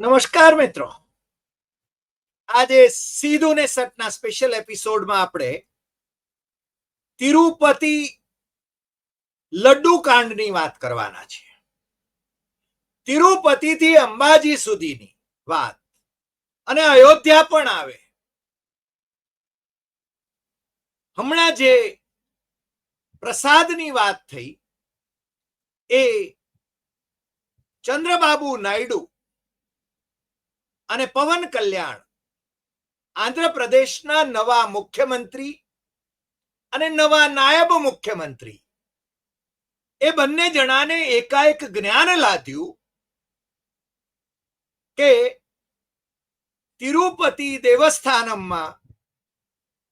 નમસ્કાર મિત્રો. આજે સીધું ને સટના સ્પેશિયલ એપિસોડમાં આપણે તિરુપતિ લડ્ડુ કાંડની વાત કરવાના છે તિરુપતિથી અંબાજી સુધીની વાત. અને અયોધ્યા પણ આવે. હમણાં જે પ્રસાદની વાત થઈ એ ચંદ્રબાબુ નાયડુ અને પવન કલ્યાણ. આંધ્રપ્રદેશના નવા મુખ્યમંત્રી અને નવા નાયબ મુખ્યમંત્રી. એ બંને જણાને એકાએક જ્ઞાન લાદ્યું કે તિરુપતિ દેવસ્થાનમમાં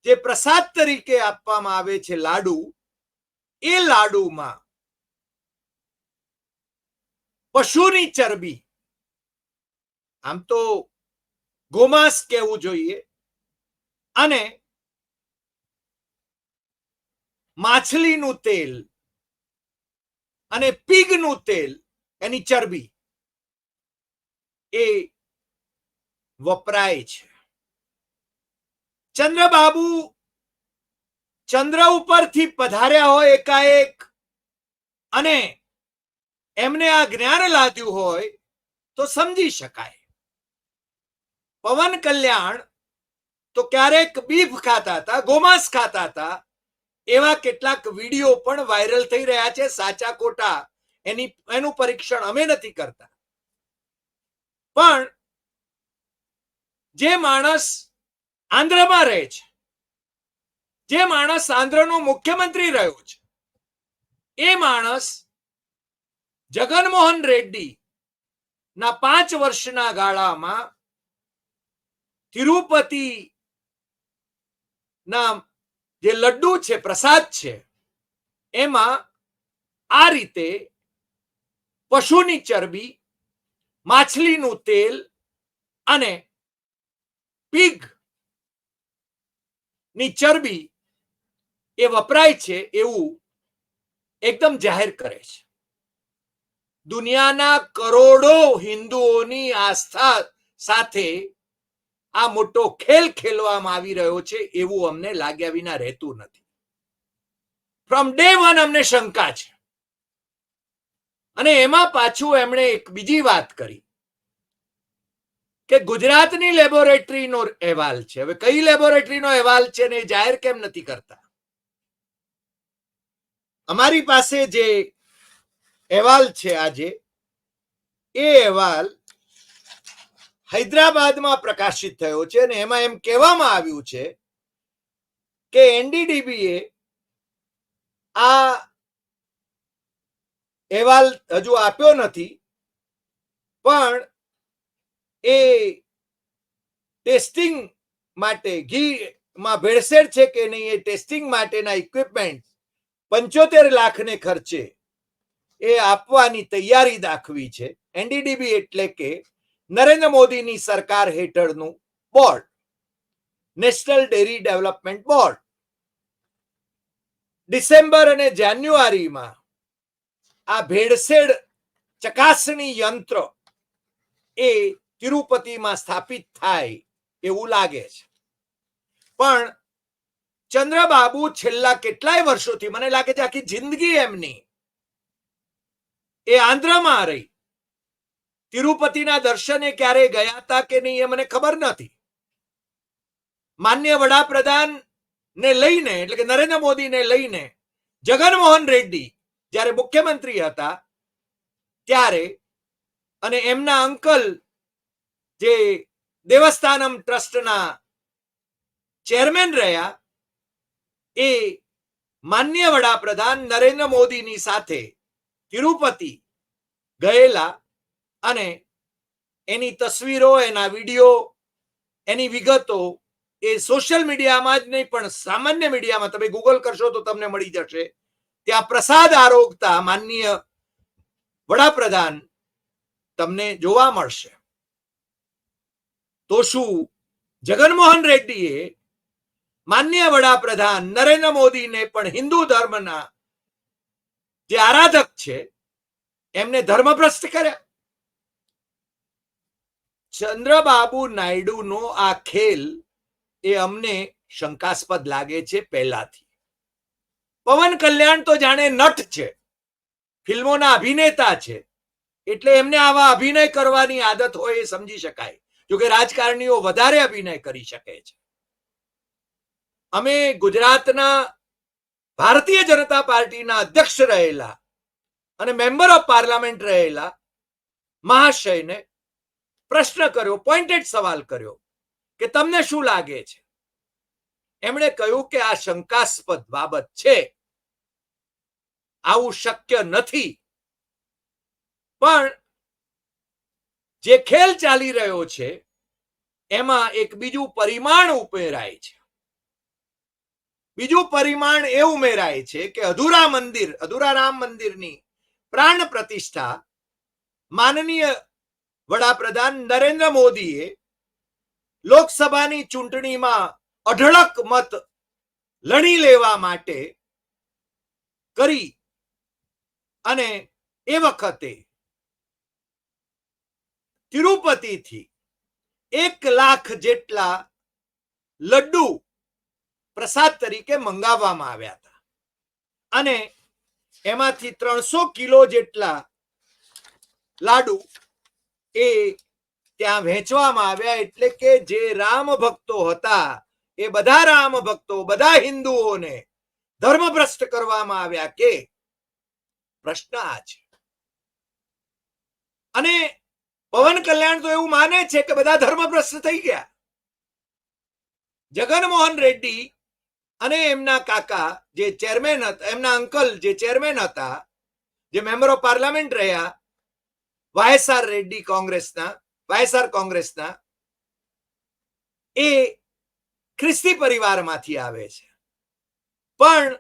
જે પ્રસાદ તરીકે આપવામાં આવે છે લાડુ, એ લાડુમાં પશુની ચરબી. આમ તો ગોમાંસ કહેવું જોઈએ. અને માછલીનું તેલ અને પીગનું તેલ, એની ચરબી, એ વપરાય છે. ચંદ્રબાબુ ચંદ્ર ઉપરથી પધાર્યા હોય એકાએક અને એમને આ જ્ઞાન લાદ્યું હોય તો સમજી શકાય. પવન કલ્યાણ તો ક્યારેક બીફ ખાતા હતા, ગોમાંસ ખાતા હતા. એવા કેટલાક વીડિયો પણ વાયરલ થઈ રહ્યા છે સાચા ખોટા. એની, એનું પરીક્ષણ અમે નથી કરતા. પણ જે માણસ આંધ્રમાં રહે છે, જે માણસ આંધ્રનો મુખ્યમંત્રી રહ્યો છે, એ માણસ જગનમોહન રેડ્ડી ના પાંચ વર્ષના ગાળામાં તિરુપતિ ના જે લડ્ડુ છે, પ્રસાદ છે, એમાં આ રીતે પશુની ચરબી, માછલીનું તેલ અને પીગની ચરબી એ વપરાય છે એવું એકદમ જાહેર કરે છે. દુનિયાના કરોડો હિન્દુઓની આસ્થા સાથે આ મોટો ખેલ ખેલવામાં આવી રહ્યો છે એવું અમને લાગ્યા વિના રહેતું નથી. ફ્રોમ ડે વન અમને શંકા છે. અને એમાં પાછું એમણે એક બીજી વાત કરી કે ગુજરાતની લેબોરેટરીનો અહેવાલ છે. હવે કઈ લેબોરેટરીનો અહેવાલ છે ને જાહેર કેમ નથી કરતા? અમારી પાસે જે અહેવાલ છે આજે, એ અહેવાલ હૈદરાબાદમાં પ્રકાશિત થયો છે અને એમાં એમ કહેવામાં આવ્યું છે કે એનડીડીબીએ આ અહેવાલ હજુ આપ્યો નથી, પણ એ ટેસ્ટિંગ માટે ઘી માં ભેળસેળ છે કે નહીં એ ટેસ્ટિંગ માટેના ઇક્વિપમેન્ટ પંચોતેર લાખને ખર્ચે એ આપવાની તૈયારી દાખવી છે. એનડીડીબી એટલે કે નરેન્દ્ર મોદીની સરકાર હેઠળનું board, national dairy development board. December અને જાન્યુઆરીમાં આ ભેળસેળ ચકાસણી યંત્ર એ તિરુપતિમાં સ્થાપિત થાય એવું લાગે છે. પણ ચંદ્રબાબુ છેલ્લા કેટલાય વર્ષોથી, મને લાગે છે આખી જિંદગી એમની, એ આંધ્રમાં રહી. તિરુપતિના દર્શને ક્યારે ગયા હતા કે નહીં એ મને ખબર નથી. માન્ય વડાપ્રધાન ને લઈને, એટલે કે નરેન્દ્ર મોદીને લઈને જગનમોહન રેડ્ડી જ્યારે મુખ્યમંત્રી હતા, ત્યારે અને એમના અંકલ જે દેવસ્થાનમ ટ્રસ્ટના ચેરમેન રહ્યા, એ માન્ય વડાપ્રધાન નરેન્દ્ર મોદીની સાથે તિરુપતિ ગયેલા અને એની તસવીરો, એના વીડિયો, એની વિગતો એ સોશિયલ મીડિયામાં જ નહીં, પણ સામાન્ય મીડિયામાં તમે ગૂગલ કરશો તો તમને મળી જશે. ત્યાં પ્રસાદ આરોગતા માનનીય વડાપ્રધાન તમને જોવા મળશે. તો શું જગનમોહન રેડ્ડીએ માન્ય વડાપ્રધાન નરેન્દ્ર મોદીને પણ હિન્દુ ધર્મના જે આરાધક છે, એમને ધર્મભ્રષ્ટ કર્યા? ચંદ્રબાબુ નાયડુનો આ ખેલ એ અમને શંકાસ્પદ લાગે છે પહેલાથી. પવન કલ્યાણ તો જાણે નટ છે, ફિલ્મોના અભિનેતા છે, એટલે એમને આવા અભિનય કરવાની આદત હોય એ સમજી શકાય. જોકે રાજકારણીઓ વધારે અભિનય કરી શકે છે. અમે ગુજરાતના ભારતીય જનતા પાર્ટીના અધ્યક્ષ રહેલા અને મેમ્બર ઓફ પાર્લામેન્ટ રહેલા મહાશયને પ્રશ્ન કર્યો પોઈન્ટેડ સવાલ કર્યો કે તમને શું લાગે છે? એમણે કહ્યું કે આ શંકાસ્પદ બાબત છે. આવું શક્ય નથી. પણ જે ખેલ ચાલી રહ્યો છે, એમાં એક બીજું પરિમાણ ઉમેરાય છે. બીજું પરિમાણ એ ઉમેરાય છે કે અધૂરા મંદિર, અધૂરા રામ મંદિરની પ્રાણ પ્રતિષ્ઠા માનનીય વડાપ્રધાન નરેન્દ્ર મોદીએ લોકસભાની ચૂંટણીમાં અઢળક મત લણી લેવા માટે કરી અને એ વખતે તિરુપતિથી એક લાખ જેટલા લડ્ડુ પ્રસાદ તરીકે મંગાવવામાં આવ્યા હતા. અને એમાંથી ત્રણસો કિલો જેટલા લાડુ એ ત્યાં વહેંચવામાં આવ્યા એટલે કે જે રામ ભક્તો હતા, એ બધા રામ ભક્તો, બધા હિન્દુઓને ધર્મભ્રષ્ટ કરવામાં આવ્યા કે પ્રશ્ન આ છે. અને પવન કલ્યાણ તો એવું માને છે કે બધા ધર્મભ્રષ્ટ થઈ ગયા. જગનમોહન રેડ્ડી અને એમના કાકા જે ચેરમેન હતા, એમના અંકલ જે ચેરમેન હતા, જે મેમ્બર ઓફ પાર્લામેન્ટ રહ્યા વાયએસઆર રેડ્ડી કોંગ્રેસના, વાયએસઆર કોંગ્રેસના એ ખ્રિસ્તી પરિવારમાંથી આવે છે. પણ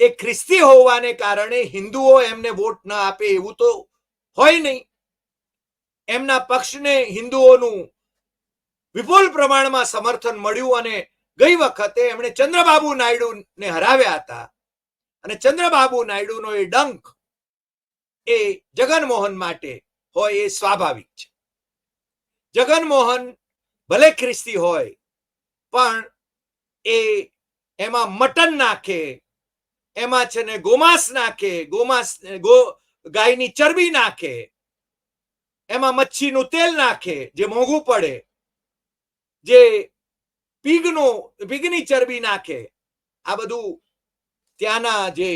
એ ખ્રિસ્તી હોવાને કારણે હિન્દુઓ એમને વોટ ન આપે એવું તો હોય નહીં. એમના પક્ષને હિન્દુઓનું વિપુલ પ્રમાણમાં સમર્થન મળ્યું અને ગઈ વખતે એમણે ચંદ્રબાબુ નાયડુને હરાવ્યા હતા. અને ચંદ્રબાબુ નાયડુનો એ ડંક એ જગનમોહન માટે હોય એ સ્વાભાવિક છે. જગનમોહન ભલે ખ્રિસ્તી હોય, પણ એ એમાં મટન નાખે, એમાં છે ને ગોમાંસ નાખે, ગોમાંસ, ગો, ગાયની ચરબી નાખે, એમાં મચ્છીનું તેલ નાખે, જે મોંઘું પડે, જે પીગનો, પીગની ચરબી નાખે, આ બધું ત્યાંના જે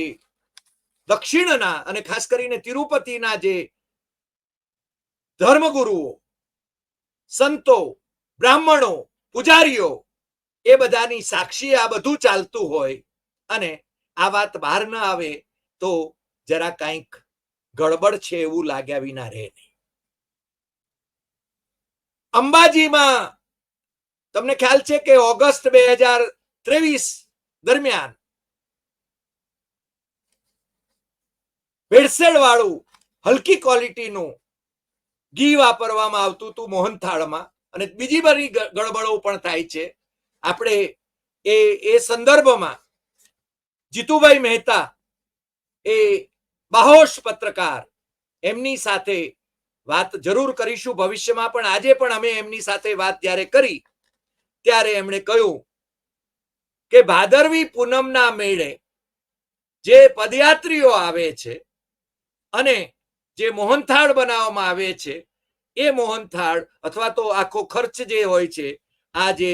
દક્ષિણના અને ખાસ કરીને તિરુપતિના જે ધર્મગુરુઓ સંતો, બ્રાહ્મણો, પૂજારીઓ, એ બધાની સાક્ષી આ બધું ચાલતું હોય અને આ વાત બહાર ન આવે તો જરા કંઈક ગડબડ છે એવું લાગ્યા વિના રહે નહીં. અંબાજીમાં તમને ખ્યાલ છે કે ઓગસ્ટ બે હજાર ત્રેવીસ દરમિયાન ભેળસેળ વાળું હલકી ક્વોલિટીનું ઘી વાપરવામાં આવતું હતું મોહનથાળમાં અને બીજી બધી ગડબડો પણ થાય છે. આપણે એ એ સંદર્ભમાં જીતુભાઈ મહેતા એ બાહોશ પત્રકાર એમની સાથે વાત જરૂર કરીશું. ભવિષ્યમાં પણ આજે પણ અમે એમની સાથે વાત જ્યારે કરી ત્યારે એમણે કહ્યું કે ભાદરવી પૂનમના મેળે જે પદયાત્રીઓ આવે છે અને જે મોહનથાળ બનાવવામાં આવે છે, એ મોહનથાળ અથવા તો આખો ખર્ચ જે હોય છે, આ જે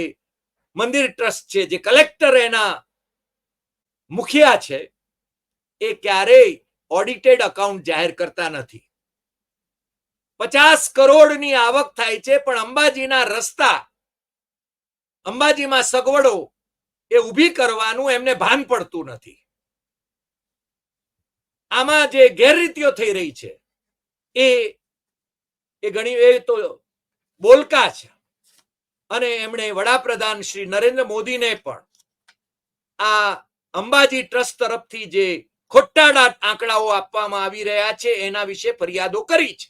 મંદિર ટ્રસ્ટ છે, જે કલેક્ટર એના મુખિયા છે, એ ક્યારેય ઓડિટેડ અકાઉન્ટ જાહેર કરતા નથી. પચાસ કરોડની આવક થાય છે, પણ અંબાજીના રસ્તા, અંબાજીમાં સગવડો એ ઊભી કરવાનું એમને ભાન પડતું નથી. આમાં જે ગેરરીતિઓ થઈ રહી છે એ એ ઘણી એ તો બોલકા છે. અને એમણે વડાપ્રધાન શ્રી નરેન્દ્ર મોદીને પણ આ અંબાજી ટ્રસ્ટ તરફથી જે ખોટાડા આંકડાઓ આપવામાં આવી રહ્યા છે, એના વિશે ફરિયાદો કરી છે.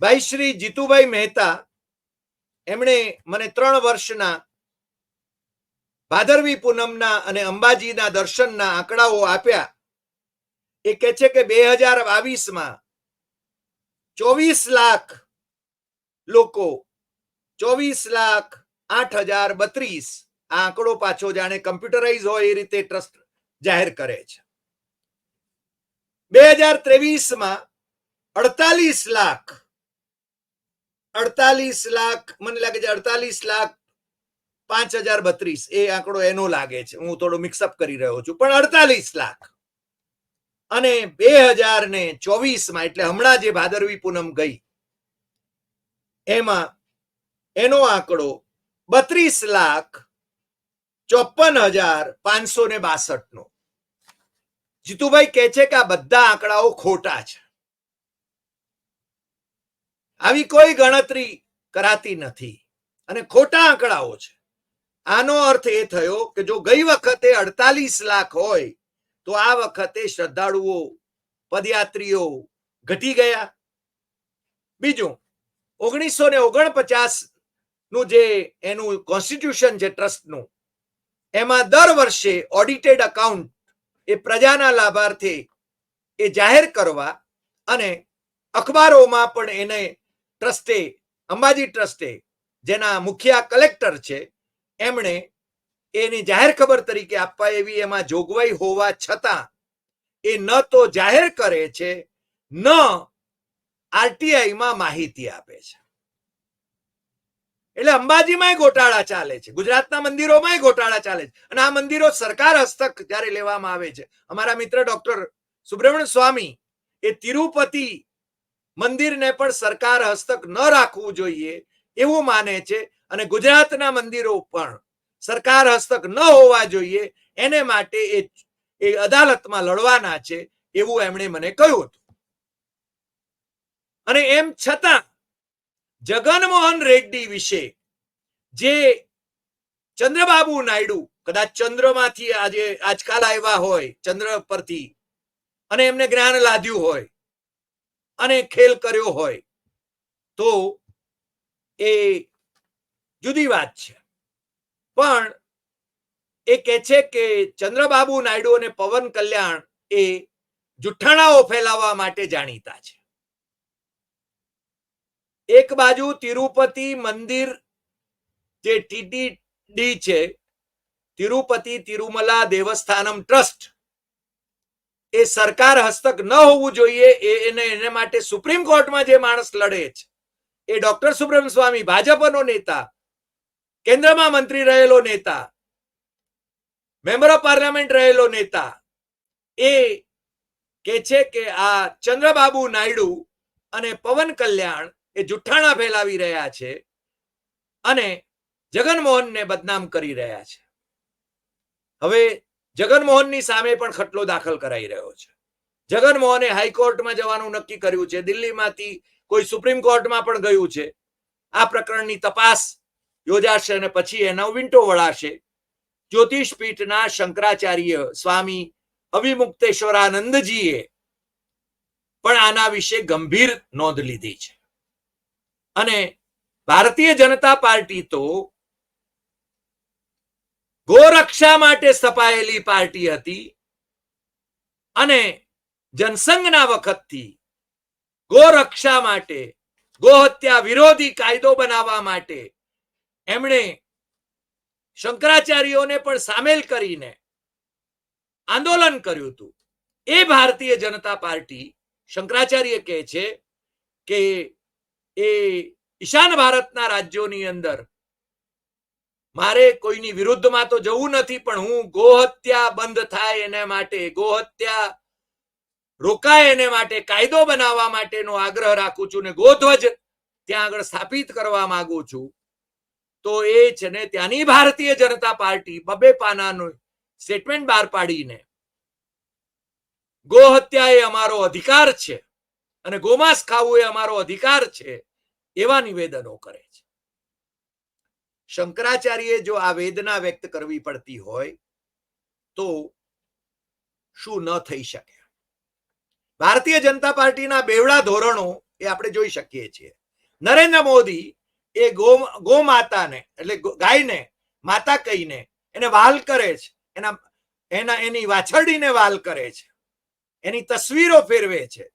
ભાઈ શ્રી જીતુભાઈ મહેતા એમણે મને ત્રણ વર્ષના ભાદરવી પૂનમના અને અંબાજીના દર્શનના આંકડાઓ આપ્યા. એ કહે છે કે બે હજાર બાવીસમાં ચોવીસ લાખ લોકો, ચોવીસ લાખ આઠ હજાર બત્રીસ આ આંકડો પાછો જાણે કમ્પ્યુટરાઇઝ હોય એ રીતે ટ્રસ્ટ જાહેર કરે છે. બે હજાર ત્રેવીસમાં અડતાલીસ લાખ અડતાલીસ લાખ, મને લાગે છે અડતાલીસ લાખ પાંચ હજાર બત્રીસ એ આંકડો એનો લાગે છે. હું થોડો મિક્સઅપ કરી રહ્યો છું. પણ અડતાલીસ લાખ અને બે હજાર ને ચોવીસમાં, એટલે હમણાં જે ભાદરવી પૂનમ ગઈ, એમાં એનો આંકડો બત્રીસ લાખ ચોપન હજાર પાંચસો ને બાસઠ નો જીતુભાઈ કહે છે કે આ બધા આંકડાઓ ખોટા છે. આવી કોઈ ગણતરી કરાતી નથી અને ખોટા આંકડાઓ છે. આનો અર્થ એ થયો કે જો ગઈ વખતે અડતાલીસ લાખ હોય તો આ વખતે શ્રદ્ધાળુઓ, પદયાત્રીઓ ઘટી ગયા. બીજું ઓગણીસો ને ઓગણપચાસનું જે એનું કોન્સ્ટિટ્યુશન છે ટ્રસ્ટનું એમાં દર વર્ષે ઓડિટેડ અકાઉન્ટ એ પ્રજાના લાભાર્થે એ જાહેર કરવા અને અખબારોમાં પણ એને ટ્રસ્ટે અંબાજી ટ્રસ્ટે જેના મુખ્ય કલેક્ટર છે, એમણે એની જાહેર ખબર તરીકે આપવા એવી એમાં જોગવાઈ હોવા છતાં એ ન તો જાહેર કરે છે, ન આરટીઆઈમાં માહિતી આપે છે. એટલે અંબાજીમાંય ગોટાળા ચાલે છે, ગુજરાતના મંદિરોમાંય ગોટાળા ચાલે છે. અને આ મંદિરો સરકાર હસ્તક જ્યારે લેવામાં આવે છે, અમારા મિત્ર ડોક્ટર સુબ્રમણ્ય સ્વામી એ તિરુપતિ મંદિરને પણ સરકાર હસ્તક ન રાખવું જોઈએ એવું માને છે. અને ગુજરાતના મંદિરો પણ સરકાર હસ્તક ન હોવા જોઈએ. એને માટે એ એ અદાલતમાં લડવાના છે એવું એમણે મને કહ્યું હતું. અને એમ છતાં જગનમોહન રેડ્ડી વિશે જે ચંદ્રબાબુ નાયડુ, કદાચ ચંદ્રમાંથી આજે આજકાલ આવ્યા હોય, ચંદ્ર પરથી, અને એમને જ્ઞાન લાદ્યું હોય, અને ખેલ કર્યો હોય, તો એ જુદી વાત છે. પણ એ કે છે કે ચંદ્રબાબુ નાયડુ અને પવન કલ્યાણ એ જુઠ્ઠાણાઓ ફેલાવવા માટે જાણીતા છે. એક બાજુ તિરુપતિ મંદિર જે ટીટીડી છે, તિરુપતિ તિરુમલા દેવસ્થાનમ ટ્રસ્ટ, એ સરકાર હસ્તક ન હોવું જોઈએ, એ એને એને માટે સુપ્રીમ કોર્ટમાં જે માણસ લડે છે, એ ડોક્ટર સુબ્રમ સ્વામી ભાજપનો નેતા કેન્દ્રમાં મંત્રી રહેલો નેતા, મેમ્બર ઓફ પાર્લામેન્ટ રહેલો નેતા, એ કે છે કે આ ચંદ્રબાબુ નાયડુ અને પવન કલ્યાણ એ જુઠ્ઠાણા ફેલાવી રહ્યા છે અને જગનમોહનને બદનામ કરી રહ્યા છે. હવે જગનમોહનની સામે પણ ખટલો દાખલ કરાઈ રહ્યો છે. જગનમોહને હાઈકોર્ટમાં જવાનું નક્કી કર્યું છે. દિલ્હીમાંથી કોઈ સુપ્રીમ કોર્ટમાં પણ ગયું છે. આ પ્રકરણની તપાસ યોજાશે અને પછી એનો વિંટો વળાશે. જ્યોતિષ પીઠના શંકરાચાર્ય સ્વામી અવિમુક્તેશ્વરાનંદજીએ પણ આના વિશે ગંભીર નોંધ લીધી છે. અને ભારતીય જનતા પાર્ટી તો ગોરક્ષા માટે સ્થપાયેલી પાર્ટી હતી અને જનસંઘના વખતથી ગોરક્ષા માટે ગોહત્યા વિરોધી કાયદો બનાવવા માટે એમણે શંકરાચાર્યોને પણ સામેલ કરીને આંદોલન કર્યું હતું. એ ભારતીય જનતા પાર્ટી શંકરાચાર્ય કહે છે કે એ ઈશાન ભારતના રાજ્યોની અંદર મારે કોઈની વિરુદ્ધમાં તો જવું નથી, પણ હું ગોહત્યા બંધ થાય એને માટે, ગોહત્યા રોકાય એને માટે, કાયદો બનાવવા માટેનો આગ્રહ રાખું છું ને ગોધ્વજ ત્યાં આગળ સ્થાપિત કરવા માંગુ છું. તો એ છે ને ત્યાંની ભારતીય જનતા પાર્ટી બબે પાનાનું સ્ટેટમેન્ટ બહાર પાડીને ગોહત્યા એ અમારો અધિકાર છે અને ગોમાંસ ખાવું એ અમારો અધિકાર છે એવા નિવેદનો કરે છે. શંકરાચાર્ય જો આ વેદના વ્યક્ત કરવી પડતી હોય તો શું ન થઈ શકે? ભારતીય જનતા પાર્ટીના બેવડા ધોરણો એ આપણે જોઈ શકીએ છીએ. નરેન્દ્ર મોદી એ ગો માતાને એટલે ગાયને, માતા કહીને, એને વાલ કરે છે. એના એના, એની વાછરડીને વાલ કરે છે. એની તસવીરો ફેરવે છે.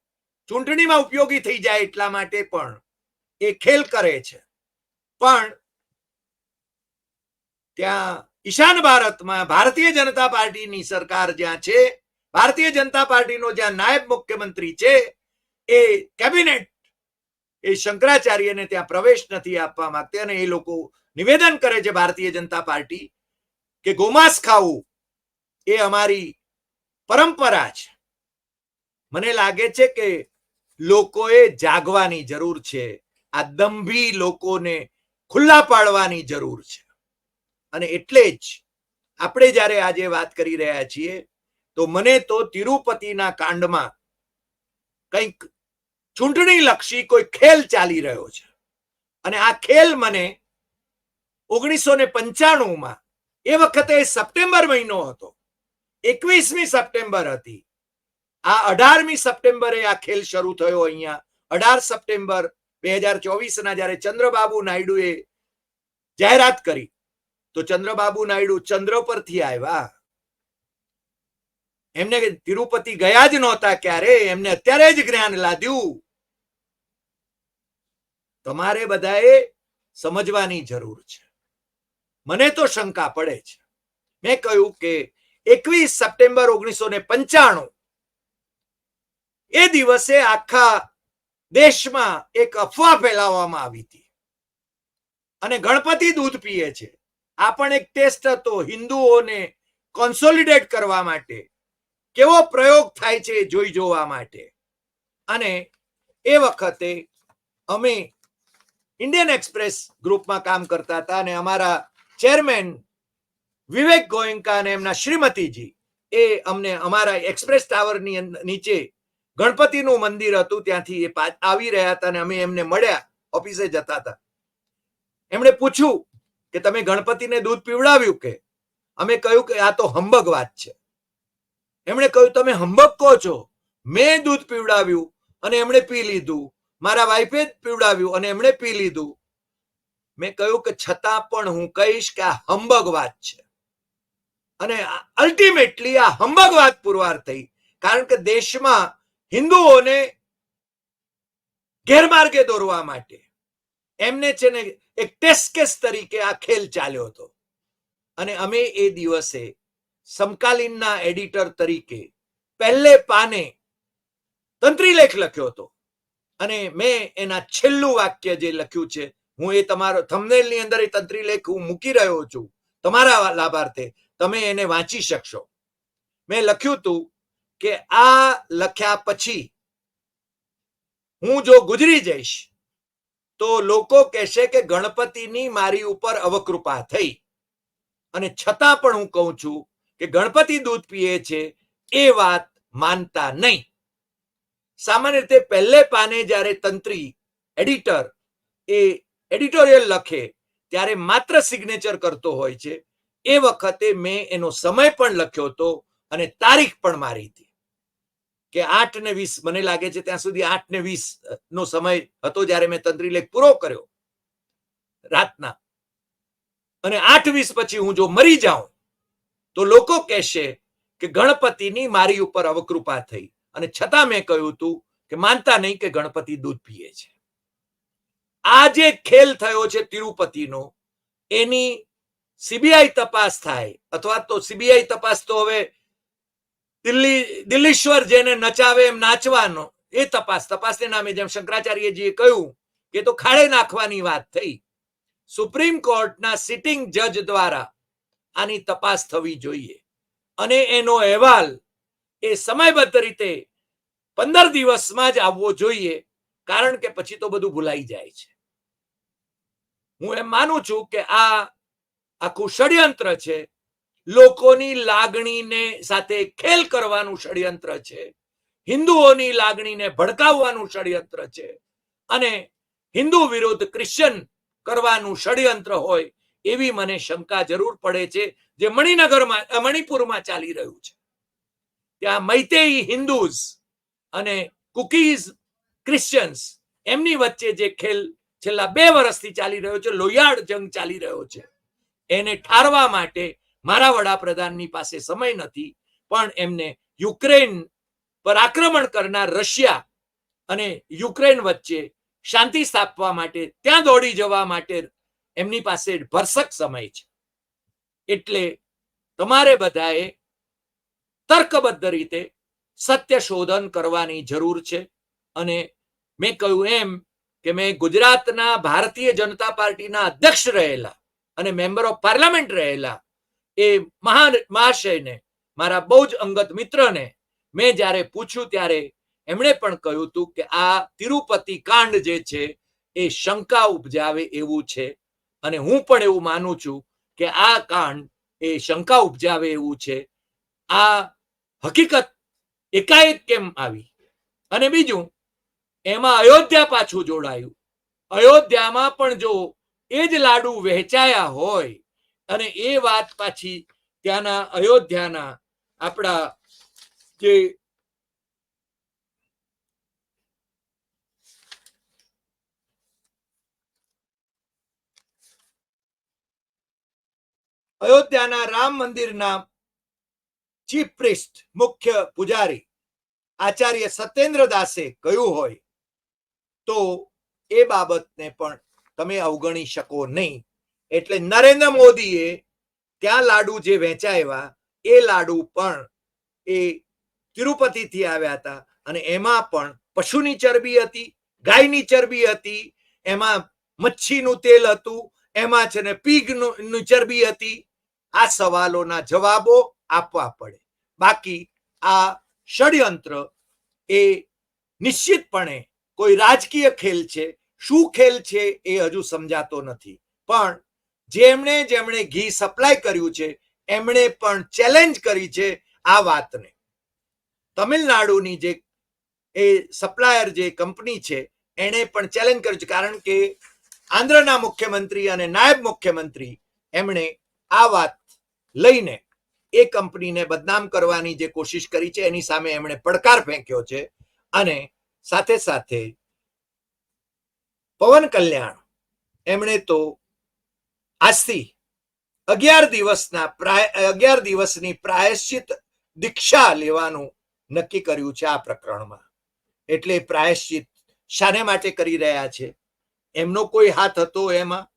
ચૂંટણીમાં ઉપયોગી થઈ જાય એટલા માટે પણ એ ખેલ કરે છે. પણ ત્યાં ઈશાન ભારતમાં ભારતીય જનતા પાર્ટીની સરકાર જ્યાં છે, ભારતીય જનતા પાર્ટીનો જ્યાં નાયબ મુખ્યમંત્રી છે, એ કેબિનેટ એ શંકરાચાર્યને ત્યાં પ્રવેશ નથી આપવા માંગતી અને એ લોકો નિવેદન કરે છે ભારતીય જનતા પાર્ટી કે ગોમાંસ ખાવું એ અમારી પરંપરા છે. મને લાગે છે કે લોકોએ જાગવાની જરૂર છે આ દંભી લોકોને ખુલ્લા પાડવાની જરૂર છે. અને એટલે જ આપણે જ્યારે આજે વાત કરી રહ્યા છીએ, તો મને તો તિરુપતિના કાંડમાં કંઈક ચૂંટણી લક્ષી કોઈ ખેલ ચાલી રહ્યો છે. અને આ ખેલ મને ઓગણીસો ને પંચાણુંમાં, એ વખતે સપ્ટેમ્બર મહિનો હતો. એકવીસમી સપ્ટેમ્બર હતી. આ અઢારમી સપ્ટેમ્બરે આ ખેલ શરૂ થયો અહીંયા. અઢાર સપ્ટેમ્બર બે હજાર ચોવીસ ના જયારે ચંદ્રબાબુ નાયડુએ જાહેરાત કરી, તો ચંદ્રબાબુ નાયડુ ચંદ્ર પરથી આવ્યા. એમને તિરુપતિ ગયા જ નહોતા ક્યારે? એમને અત્યારે જ જ્ઞાન લાદ્યું. તમારે બધાએ સમજવાની જરૂર છે. મને તો શંકા પડે છે. મેં કહ્યું કે એકવીસ સપ્ટેમ્બર ઓગણીસો ને પંચાણું એ દિવસે આખા દેશમાં એક અફવા ફેલાવવામાં આવી હતી. અને ગણપતિ દૂધ પીએ છે. આ પણ એક ટેસ્ટ હતો હિન્દુઓને કોન્સોલિડેટ કરવા માટે. કેવો પ્રયોગ થાય છે જોઈ જોવા માટે. અને એ વખતે અમે ઇન્ડિયન એક્સપ્રેસ ગ્રુપમાં કામ કરતા હતા અને અમારા ચેરમેન વિવેક ગોયંકા અને એમના શ્રીમતીજી એ અમને અમારા એક્સપ્રેસ ટાવરની નીચે ગણપતિનું મંદિર હતું, ત્યાંથી એ આવી રહ્યા હતા અને અમે એમને મળ્યા, ઓફિસે જતા હતા. એમણે પૂછ્યું કે તમે ગણપતિને દૂધ પીવડાવ્યું કે? અમે કહ્યું કે આ તો હંબગ વાત છે. એમણે કહ્યું, તમે હંબગ કહો છો. મેં દૂધ પીવડાવ્યું અને એમણે પી લીધું. મારા વાઈફે જ પીવડાવ્યું અને એમણે પી લીધું. મેં કહ્યું કે છતાં પણ હું કહીશ કે આ હંબગ વાત છે. અને અલ્ટિમેટલી આ હંબગ વાત પુરવાર થઈ. કારણ કે દેશમાં હિન્દુઓને ગેરમાર્ગે દોરવા માટે એમને છે ને એક ટેસ્ટ કેસ તરીકે આ ખેલ ચાલ્યો હતો. અને અમે એ દિવસે સમકાલીનના એડિટર તરીકે પહેલે પાને તંત્રીલેખ લખ્યો હતો. અને મેં એના છેલ્લું વાક્ય જે લખ્યું છે, હું એ તમારો થમનેલની અંદર એ તંત્રીલેખ હું મૂકી રહ્યો છું. તમારા લાભાર્થે તમે એને વાંચી શકશો. મેં લખ્યું હતું કે આ લખ્યા પછી હું જો ગુજરી જઈશ, તો લોકો કહેશે કે ગણપતિની મારી ઉપર અવકૃપા થઈ. અને છતાં પણ હું કહું છું કે ગણપતિ દૂધ પીએ છે એ વાત માનતા નહીં. સામાન્ય રીતે પહેલે પાને જ્યારે તંત્રી, એડિટર એ એડિટોરિયલ લખે, ત્યારે માત્ર સિગ્નેચર કરતો હોય છે. એ વખતે મેં એનો સમય પણ લખ્યો હતો અને તારીખ પણ મારી હતી. કે આઠ ને વીસ, મને લાગે છે ત્યાં સુધી આઠ ને વીસ નો સમય હતો જ્યારે મેં તંત્રી લેખ પૂરો કર્યો. રાતના. અને આઠ વીસ પછી હું જો મરી જાઉં, તો લોકો કહેશે કે ગણપતિની મારી ઉપર અવકૃપા થઈ. અને છતાં મેં કહ્યું હતું કે માનતા નહીં કે ગણપતિ દૂધ પીએ છે. આ જે ખેલ થયો છે તિરુપતિનો, એની સીબીઆઈ તપાસ થાય, અથવા તો સીબીઆઈ તપાસ તો હવે દિલ્હી, દિલ્હીશ્વર જેને નચાવે એમ નાચવાનો, એ તપાસ, તપાસને નામે જેમ શંકરાચાર્યજીએ કહ્યું કે તો ખાડે નાખવાની વાત થઈ. સુપ્રીમ કોર્ટના સિટિંગ જજ દ્વારા આની તપાસ થવી જોઈએ. અને એનો અહેવાલ એ સમયબદ્ધ રીતે પંદર દિવસમાં જ આવવો જોઈએ, કારણ કે પછી તો બધું ભૂલાઈ જાય છે. હું એમ માનું છું કે આ આખું ષડયંત્ર છે, લોકોની લાગણીને સાથે ખેલ કરવાનું ષડયંત્ર છે, હિન્દુઓની લાગણીને ભડકાવવાનું ષડયંત્ર છે, અને હિન્દુ વિરુદ્ધ ક્રિશ્ચન કરવાનું ષડયંત્ર હોય એવી મને શંકા જરૂર પડે છે, જે મણિનગરમાં મણિપુરમાં ચાલી રહ્યું છે. ત્યાં મૈતેઈ હિન્દુઝ અને કુકીઝ ક્રિશ્ચિયન્સ એમની વચ્ચે જે ખેલ છેલ્લા બે વર્ષથી ચાલી રહ્યો છે લોહિયાળ જંગ ચાલી રહ્યો છે. એને ઠારવા માટે મારા વડાપ્રધાનની પાસે સમય નથી, પણ એમને યુક્રેન પર આક્રમણ કરનાર રશિયા અને યુક્રેન વચ્ચે શાંતિ સ્થાપવા માટે, ત્યાં દોડી જવા માટે એમની પાસે ભરસક સમય છે. એટલે તમારે બધાએ તર્કબદ્ધ રીતે સત્ય શોધન કરવાની જરૂર છે. અને મેં કહ્યું એમ કે મેં ગુજરાતના ભારતીય જનતા પાર્ટીના અધ્યક્ષ રહેલા અને મેમ્બર ઓફ પાર્લામેન્ટ રહેલા એ મહાન મહાશયને, મારા બહુ જ અંગત મિત્રને મેં જ્યારે પૂછ્યું ત્યારે એમણે પણ કહ્યું હતું કે આ તિરુપતિ કાંડ જે છે એ શંકા ઉપજાવે એવું છે. અને હું પણ એવું માનું છું કે આ કાંડ એ શંકા ઉપજાવે એવું છે. આ હકીકત એકાએક કેમ આવી? અને બીજું, એમાં અયોધ્યા પાછું જોડાયું. અયોધ્યામાં પણ જો એ જ લાડુ વહેંચાયા હોય, અને એ વાત પાછી ત્યાંના અયોધ્યાના આપણા જે અયોધ્યાના રામ મંદિરના ચીફ પ્રિસ્ટ, મુખ્ય પૂજારી આચાર્ય સત્યેન્દ્ર દાસે કહ્યું હોય, તો એ બાબતને પણ તમે અવગણી શકો નહીં. એટલે નરેન્દ્ર મોદીએ ત્યાં લાડુ જે વેચાયા એ લાડુ પણ એ તિરુપતિથી આવ્યા હતા અને એમાં પણ પશુની ચરબી હતી, ગાયની ચરબી હતી, એમાં મચ્છીનું તેલ હતું, એમાં છે ને પીગનું ચરબી હતી. આ સવાલોના જવાબો આપવા પડે. બાકી આ ષડયંત્ર એ નિશ્ચિતપણે કોઈ રાજકીય ખેલ છે. શું ખેલ છે એ હજુ સમજાતો નથી. પણ જેમણે જેમણે ઘી સપ્લાય કર્યું છે, એમણે પણ ચેલેન્જ કરી છે આ વાતને. તમિલનાડુની જે એ સપ્લાયર જે કંપની છે, એણે પણ ચેલેન્જ કર્યું છે. કારણ કે આંધ્રના મુખ્યમંત્રી અને નાયબ મુખ્યમંત્રી એમણે આ વાત લઈને એ કંપનીને બદનામ કરવાની જે કોશિશ કરી છે, એની સામે એમણે પડકાર ફેંક્યો છે. અને સાથે સાથે પવન કલ્યાણ, એમણે તો આજથી અગિયાર દિવસના પ્રાય, અગિયાર દિવસની પ્રાયશ્ચિત દીક્ષા લેવાનું નક્કી કર્યું છે આ પ્રકરણમાં. એટલે પ્રાયશ્ચિત શાને માટે કરી રહ્યા છે? એમનો કોઈ હાથ હતો એમાં?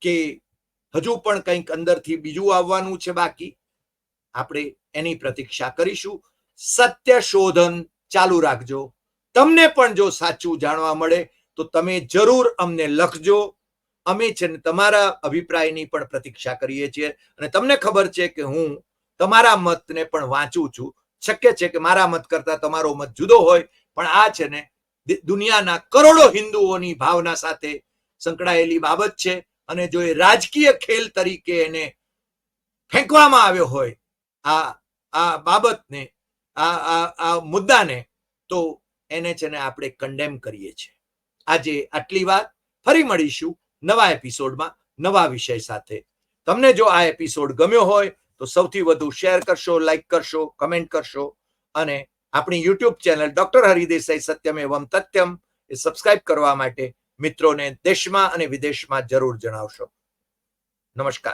કે હજુ પણ કંઈક અંદરથી બીજું આવવાનું છે બાકી. આપણે એની પ્રતીક્ષા કરીશું. સત્ય શોધન ચાલુ રાખજો. તમને પણ જો સાચું જાણવા મળે, તો તમે જરૂર અમને લખજો. અમે છે ને તમારા અભિપ્રાયની પણ પ્રતીક્ષા કરીએ છીએ. અને તમને ખબર છે કે હું તમારા મતને પણ વાંચું છું. શક્ય છે કે મારા મત કરતા તમારો મત જુદો હોય, પણ આ છે ને દુનિયાના કરોડો હિન્દુઓની ભાવના સાથે સંકળાયેલી બાબત છે. અને જો એ રાજકીય ખેલ તરીકે એને ફેંકવામાં આવ્યો હોય, આ આ બાબતને, આ આ આ મુદ્દાને, તો એને છે ને આપણે કન્ડેમ કરીએ છીએ. આજે આટલી વાત. ફરી મળીશું નવા એપિસોડમાં, નવા વિષય સાથે. તમને જો આ એપિસોડ ગમ્યો હોય, તો સૌથી વધુ શેર કરશો, લાઈક કરશો, કમેન્ટ કરશો, અને આપણી યુટ્યુબ ચેનલ ડોક્ટર હરિદેસાઈ સત્યમ એવમ તથ્યમ એ સબસ્ક્રાઇબ કરવા માટે મિત્રોને દેશમાં અને વિદેશમાં જરૂર જણાવશો. નમસ્કાર.